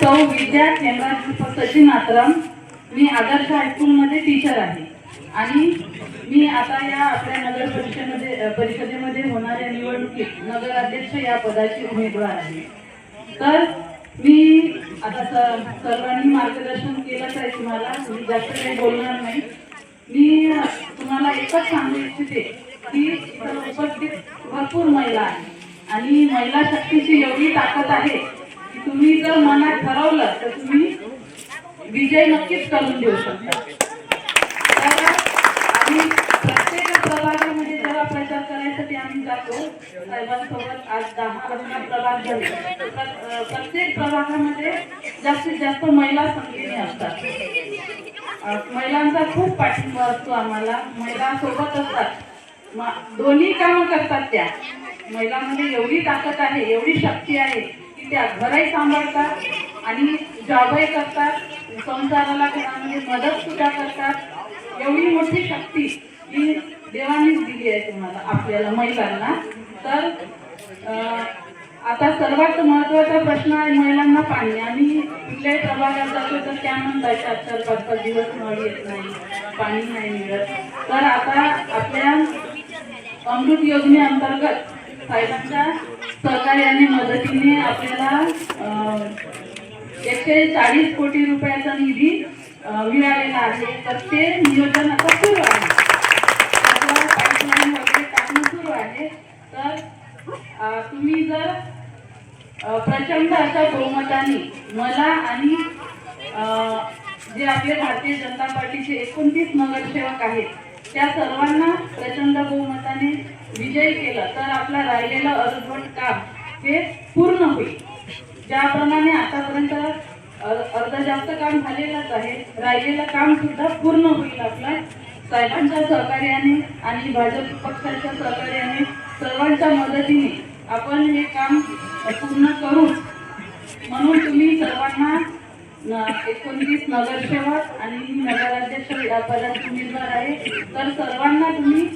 सौ विद्या हेमराज सचिन मी आदर्श हायस्कूलमध्ये टीचर आहे. आणि मी आता या आपल्या नगर परिषदेमध्ये परिषदेमध्ये होणाऱ्या निवडणुकीत नगराध्यक्ष या पदाची उमेदवार आहे. तर मी आता सर सर्वांनी मार्गदर्शन केलंच आहे तुम्हाला तुम्ही जास्त काही बोलणार नाही. मी तुम्हाला एकच सांगू इच्छिते की उपस्थित भरपूर महिला आहे आणि महिला शक्तीची एवढी ताकद आहे तुम्ही जर मनात ठरवलं तर तुम्ही विजय नक्कीच करून देऊ शकता. तर आम्ही प्रत्येक प्रभागामध्ये जेव्हा प्रचार करायसाठी आम्ही जातो साहेबांसोबत आज दहा पंधरा प्रभाग झाले. तर, प्रत्येक प्रभागामध्ये जास्तीत जास्त महिला संख्येने असतात. महिलांचा खूप पाठिंबा असतो आम्हाला. महिला सोबत असतात दोन्ही कामं करतात त्या. महिलांमध्ये एवढी ताकद आहे एवढी शक्ती आहे त्या घरही सांभाळतात आणि जॉबही करतात. संसाराला घरामध्ये मदत सुद्धा करतात. एवढी मोठी शक्ती ही देवानेच दिली आहे तुम्हाला आपल्याला महिलांना. तर आता सर्वात महत्त्वाचा प्रश्न आहे महिलांना पाणी. आम्ही कुठल्याही प्रभागात जातो तर त्या म्हणतात चार चार पाच पाच दिवस नळ येत नाही पाणी नाही मिळत. तर आता आपल्या अमृत योजनेअंतर्गत साहेबांच्या सहकार्याने मदतीने आपल्याला एकशे चाळीस कोटी रुपयाचा निधी मिळालेला आहे. तर ते नियोजन आता सुरू आहे. पाईपलाईन वगैरे टाकणं सुरू आहे. तर तुम्ही जर प्रचंड अशा बहुमताने मला आणि जे आपले भारतीय जनता पार्टीचे एकोणतीस नगरसेवक आहेत त्या सर्वांना प्रचंड बहुमताने विजयी केलं तर आपला राहिलेलं अर्धवट काम हे पूर्ण होईल. ज्याप्रमाणे आतापर्यंत अर्ध जास्त काम झालेलंच आहे राहिलेलं काम सुद्धा पूर्ण होईल आपला. साहेबांच्या सहकार्याने आणि भाजप पक्षाच्या सहकार्याने सर्वांच्या मदतीने आपण हे काम पूर्ण करू. म्हणून तुम्ही सर्वांना एकोणतीस नगरसेवक आणि नगराध्यक्ष पदाचे उमेदवार आहे. तर सर्वांना तुम्ही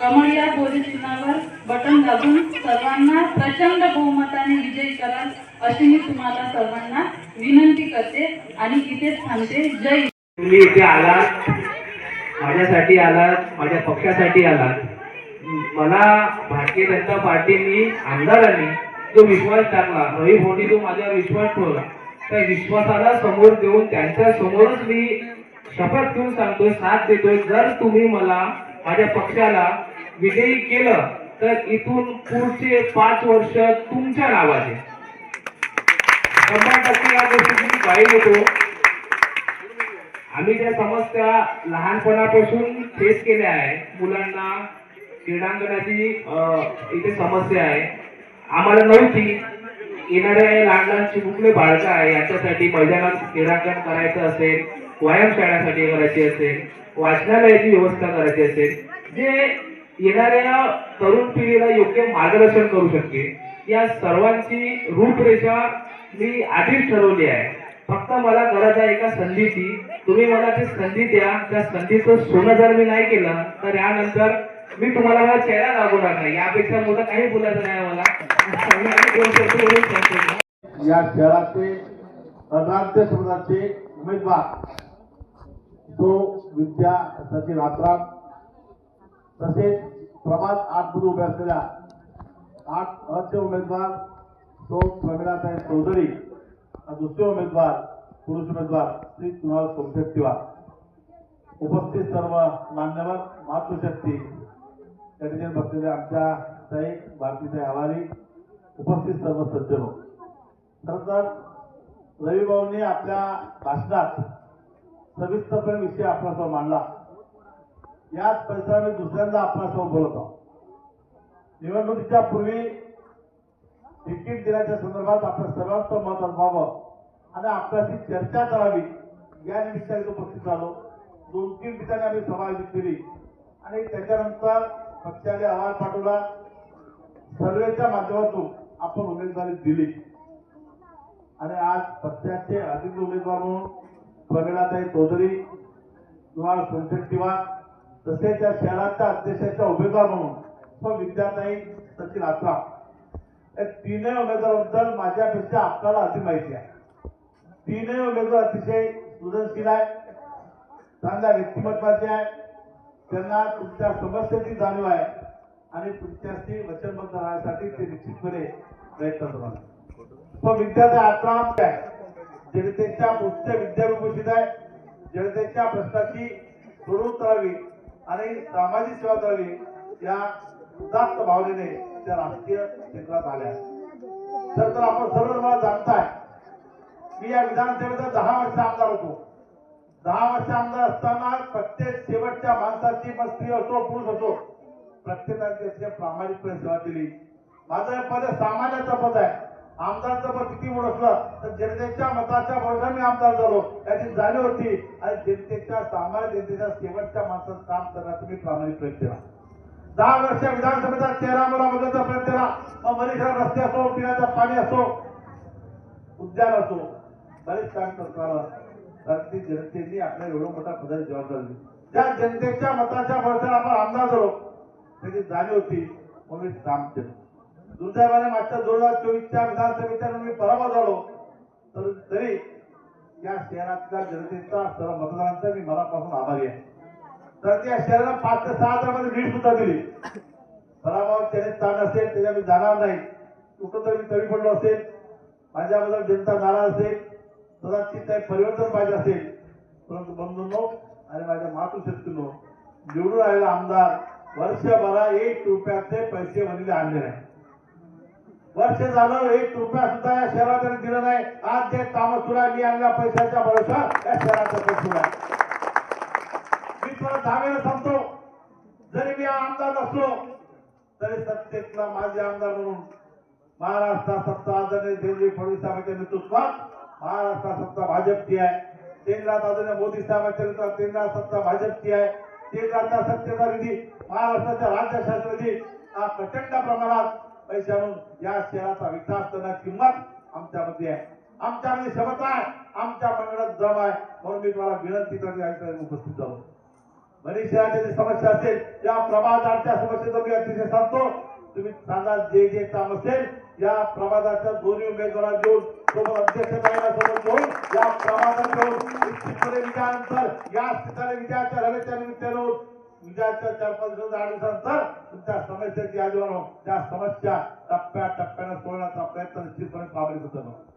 कमळ या चिन्हावर बटन दाबून सर्वांना प्रचंड बहुमताने विजयी कराल अशी मी तुम्हाला सर्वांना विनंती करते आणि इथेच थांबते. जय तुम्ही इथे आलात माझ्यासाठी आलात माझ्या पक्षासाठी आलात. मला भारतीय जनता पार्टीनी आमदारांनी जो विश्वास टाकला रवी मोदी जो माझ्यावर विश्वास ठेवला त्या विश्वासाला समोर देऊन त्यांच्या समोरच मी शपथ घेऊन सांगतोय साथ देतोय. जर तुम्ही मला माझ्या पक्षाला विजयी केलं तर इथून पुढचे पाच वर्ष तुमच्या नावाचे शंभर टक्के या गोष्टी मी ग्वाही आम्ही ज्या समस्या लहानपणापासून फेस केल्या आहे मुलांना क्रीडांगणाची अं, इथे समस्या आहे. आम्हाला नव्हती. येणाऱ्या लहान लहान चिमुकले बाळकं आहे याच्यासाठी मैदानात क्रीडांगण करायचं असेल व्यायामशाळासाठी करायची असेल वाचनालयाची व्यवस्था करायची असेल जे येणाऱ्या तरुण पिढीला योग्य मार्गदर्शन करू शकते या सर्वांची रूपरेषा मी आधीच ठरवली आहे. फक्त मला गरज आहे एका संधीची. तुम्ही मला ती संधी द्या. त्या संधीचं सोनं जर मी नाही केलं तर यानंतर मी तुम्हाला मला चेहरा दाखवणार नाही यापेक्षा मोठं काही बोलायचं नाही मला या शहराचे अनाद्य समाजाचे उमेदवार. जो विद्या सचिन आत्राम तसेच प्रभात आठमध्ये उभे असलेल्या आठ अचे उमेदवार तो प्रमिलाताई चौधरी दुसरे उमेदवार पुरुष उमेदवार श्री कुणाल सोमशेट्टीवार. उपस्थित सर्व मान्यवर मातृशक्ती त्या ठिकाणी बसलेल्या आमच्या साई भारतीताई हवाली उपस्थित सर्व सज्जनो खरंतर रविभाऊंनी आपल्या भाषणात सविस्तरपणे विषय आपल्यासमोर मांडला. याच परिसरात मी दुसऱ्यांदा आपल्यासमोर बोलत आहोत. निवडणुकीच्या पूर्वी तिकीट देण्याच्या संदर्भात आपलं सर्वांचं मत असावं आणि आपल्याशी चर्चा करावी या निमित्ताने उपस्थित झालो. दोन तीन ठिकाणी आम्ही सभा आयोजित केली आणि त्याच्यानंतर पक्षाने अहवाल पाठवला. सर्वेच्या माध्यमातून आपण उमेदवारी दिली. आणि आज पक्षाचे अधिकृत उमेदवार म्हणून प्रमिलाताई चौधरी कुमार सुनशेट्टीवार तसेच या शहराच्या अध्यक्षाच्या उमेदवार म्हणून स्व विद्याताई सचिन आत्रा या तीनही उमेदवारांबद्दल माझ्यापेक्षा आपल्याला अधिक माहिती आहे. तीनही उमेदवार अतिशय सृजनशील आहे चांगल्या व्यक्तिमत्वाचे आहे त्यांना तुमच्या समस्येची जाणीव आहे. आणि तुमच्याशी वचनबद्ध राहण्यासाठी ते निश्चितपणे प्रयत्न करणार तो विद्यार्थी आश्रम आहे. जनतेच्या मुख्य विद्याविभूषित आहे. जनतेच्या प्रश्नाची सोडवून करावी आणि सामाजिक सेवा करावी या उदात्त भावनेने त्या राजकीय क्षेत्रात आल्या. तर तर आपण सर्व मला जाणताय. मी या विधानसभेचा दहा वर्ष आमदार होतो. दहा वर्ष आमदार असताना प्रत्येक शेवटच्या माणसाची मग स्त्री असो पुरुष असो प्रत्येकाने अतिशय प्रामाणिकपणे सेवा दिली माझं पद सामान्याचं पद आहे. आमदारचं पद किती ओळखलं असलं तर जनतेच्या मताच्या भरोसा मी आमदार झालो. याची जाणीव होती. आणि जनतेच्या सामान्य जनतेच्या शेवटच्या माणसाचं काम करण्याचा मी प्रामाणिक प्रयत्न केला. दहा वर्ष विधानसभेचा चेहरा मला बदलचा प्रयत्न केला. मग बरेचशा रस्ते असो पिण्याचं पाणी असो उद्यान असो बरेच काम करताना रात्री जनतेने आपल्या एवढं मोठा पदाची जबाबदारी दिली ज्या जनतेच्या मताच्या भरोशावर आपण आमदार झालो त्याची जाणीव होती मग मी काम केलं. दुर्दैवाने मागच्या दोन हजार चोवीसच्या विधानसभेच्या मी पराभव झालो. तर तरी या शहरातल्या जनतेचा सर्व मतदारांचा मी मनापासून आभारी आहे. तर त्या शहराला पाच ते सहा हजारामध्ये लीड सुद्धा दिली. पराभव त्याने ताण असेल त्याच्या मी जाणार नाही. कुठंतरी मी कमी पडलो असेल. माझ्याबद्दल जनता नाराज असेल. कदाचित काही परिवर्तन पाहिजे असेल. परंतु बंधूंनो आणि माझ्या मातृशक्तीनो निवडून आलेला आमदार वर्षभरा एक रुपयाचे पैसे वरील आणले नाही वर्ष झालं एक रुपया सुद्धा या शहरात त्यांनी नाही. आज जे काम सुरू आहे मी आणला पैशाच्या भरोसा या शहराचा पैसा मी तुला दहा सांगतो जरी मी आमदार नसलो तरी सत्तेतला माझे आमदार म्हणून महाराष्ट्र सत्ता आदरणीय देवजी फडणवीस साहेबांच्या नेतृत्वात महाराष्ट्र सत्ता भाजपची आहे. केंद्रात आदरणीय मोदी साहेबांच्या नेतृत्वात केंद्रात सत्ता भाजपची आहे. केंद्राचा सत्तेचा निधी महाराष्ट्राच्या राज्य शासन निधी हा प्रचंड प्रमाणात पैसे आणून या शहराचा विकास करण्याची किंमत आमच्यामध्ये आहे. आमच्यामध्ये क्षमता आहे. आमच्या मंडळात जम आहे. म्हणून मी तुम्हाला विनंती करते उपस्थित जाऊ उपस्थित शहराच्या जी समस्या असेल या प्रभादाच्या समस्येचा मी अतिशय सांगतो. तुम्ही सांगा जे जे काम असेल या प्रभादाच्या दोन्ही उमेदवारांना घेऊन सोबत अध्यक्षताईला सोबत घेऊन या प्रभादात घेऊन निश्चितपणे विजयानंतर या ठिकाणी विजयाच्या रवेच्या निमित्तानं उद्याच्या चार पाच दिवस आठ दिवसानंतर तुमच्या समस्येची यादी त्या समस्या टप्प्या टप्प्याने सोडण्याचा प्रयत्न निश्चितपणे प्रामाणिक होतो